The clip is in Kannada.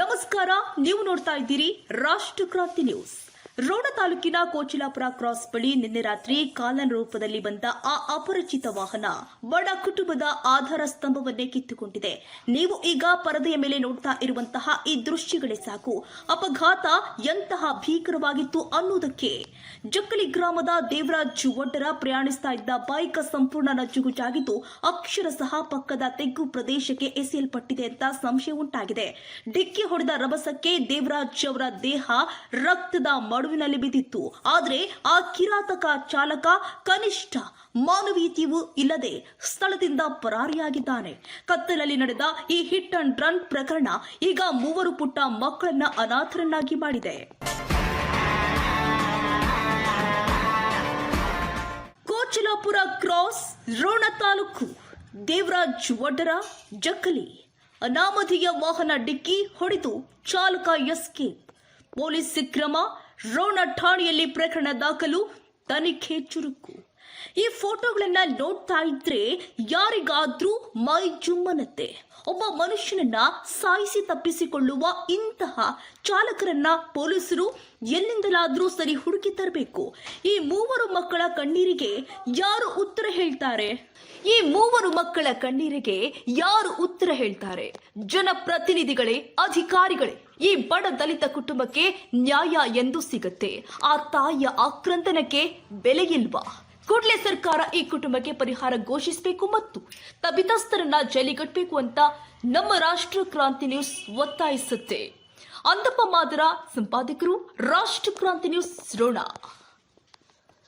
ನಮಸ್ಕಾರ ನೀವು ನೋಡ್ತಾ ಇದ್ದೀರಿ ರಾಷ್ಟ್ರ ಕ್ರಾಂತಿ ನ್ಯೂಸ್. ರೋಣ ತಾಲೂಕಿನ ಕೋಚಿಲಾಪುರ ಕ್ರಾಸ್ ಬಳಿ ನಿನ್ನೆ ರಾತ್ರಿ ಕಾಲನ್ ರೂಪದಲ್ಲಿ ಬಂದ ಆ ಅಪರಿಚಿತ ವಾಹನ ಬಡ ಕುಟುಂಬದ ಆಧಾರ ಸ್ತಂಭವನ್ನೇ ಕಿತ್ತುಕೊಂಡಿದೆ. ನೀವು ಈಗ ಪರದೆಯ ಮೇಲೆ ನೋಡ್ತಾ ಇರುವಂತಹ ಈ ದೃಶ್ಯಗಳೇ ಸಾಕು. ಅಪಘಾತ ಎಂತಹ ಭೀಕರವಾಗಿತ್ತು ಅನ್ನುವುದಕ್ಕೆ ಜಕ್ಕಲಿ ಗ್ರಾಮದ ದೇವರಾಜ್ ಒಡ್ಡರ ಪ್ರಯಾಣಿಸ್ತಾ ಇದ್ದ ಬೈಕ್ ಸಂಪೂರ್ಣ ನಜ್ಜುಗುಜ್ಜಾಗಿದ್ದು ಸಹ ಪಕ್ಕದ ತೆಗ್ಗು ಪ್ರದೇಶಕ್ಕೆ ಎಸೆಯಲ್ಪಟ್ಟಿದೆ ಅಂತ ಸಂಶಯ ಉಂಟಾಗಿದೆ. ಡಿಕ್ಕಿ ಹೊಡೆದ ರಭಸಕ್ಕೆ ದೇವರಾಜ್ ಅವರ ದೇಹ ರಕ್ತದ ಮಡುವಿನಲ್ಲಿ ಬಿದ್ದಿತ್ತು. ಆದರೆ ಆ ಕಿರಾತಕ ಚಾಲಕ ಕನಿಷ್ಠ ಮಾನವೀಯತೆಯೂ ಇಲ್ಲದೆ ಸ್ಥಳದಿಂದ ಪರಾರಿಯಾಗಿದ್ದಾನೆ. ಕತ್ತಲಲ್ಲಿ ನಡೆದ ಈ ಹಿಟ್ ಅಂಡ್ ರನ್ ಪ್ರಕರಣ ಈಗ ಮೂವರು ಪುಟ್ಟ ಮಕ್ಕಳನ್ನ ಅನಾಥರನ್ನಾಗಿ ಮಾಡಿದೆ. ಕೋಚಲಾಪುರ ಕ್ರಾಸ್, ರೋಣ ತಾಲೂಕು, ದೇವರಾಜ್ ವಡ್ಡರ, ಜಕ್ಕಲಿ. ಅನಾಮಧೇಯ ವಾಹನ ಡಿಕ್ಕಿ ಹೊಡೆದು ಚಾಲಕ ಎಸ್ಕೇಪ್. ಪೊಲೀಸ್ ಸಿಕ್ರಮ ರೋಣ ಠಾಣೆಯಲ್ಲಿ ಪ್ರಕರಣ ದಾಖಲು, ತನಿಖೆ ಚುರುಕು. ಈ ಫೋಟೋಗಳನ್ನ ನೋಡ್ತಾ ಇದ್ರೆ ಯಾರಿಗಾದ್ರೂ ಮೈ ಜುಮ್ಮನತೆ ಒಬ್ಬ ಮನುಷ್ಯನನ್ನ ಸಾಯಿಸಿ ತಪ್ಪಿಸಿಕೊಳ್ಳುವ ಇಂತಹ ಚಾಲಕರನ್ನ ಪೊಲೀಸರು ಎಲ್ಲಿಂದಲಾದ್ರೂ ಸರಿ ಹುಡುಕಿ ತರಬೇಕು. ಈ ಮೂವರು ಮಕ್ಕಳ ಕಣ್ಣೀರಿಗೆ ಯಾರು ಉತ್ತರ ಹೇಳ್ತಾರೆ? ಈ ಮೂವರು ಮಕ್ಕಳ ಕಣ್ಣೀರಿಗೆ ಯಾರು ಉತ್ತರ ಹೇಳ್ತಾರೆ? ಜನಪ್ರತಿನಿಧಿಗಳೇ, ಅಧಿಕಾರಿಗಳೇ, ಈ ಬಡ ದಲಿತ ಕುಟುಂಬಕ್ಕೆ ನ್ಯಾಯ ಎಂದು ಸಿಗತ್ತೆ. ಆ ತಾಯಿಯ ಆಕ್ರಂದನಕ್ಕೆ ಬೆಲೆಯಿಲ್ವಾ? ಕೂಡಲೇ ಸರ್ಕಾರ ಈ ಕುಟುಂಬಕ್ಕೆ ಪರಿಹಾರ ಘೋಷಿಸಬೇಕು ಮತ್ತು ತಪಿತಸ್ಥರನ್ನ ಜೈಲಿಗಟ್ಟಬೇಕು ಅಂತ ನಮ್ಮ ರಾಷ್ಟ್ರ ಕ್ರಾಂತಿ ನ್ಯೂಸ್ ಒತ್ತಾಯಿಸುತ್ತೆ. ಅಂದಪ್ಪ ಮಾದರ, ಸಂಪಾದಕರು, ರಾಷ್ಟ್ರ ಕ್ರಾಂತಿ ನ್ಯೂಸ್ ರೋಣ.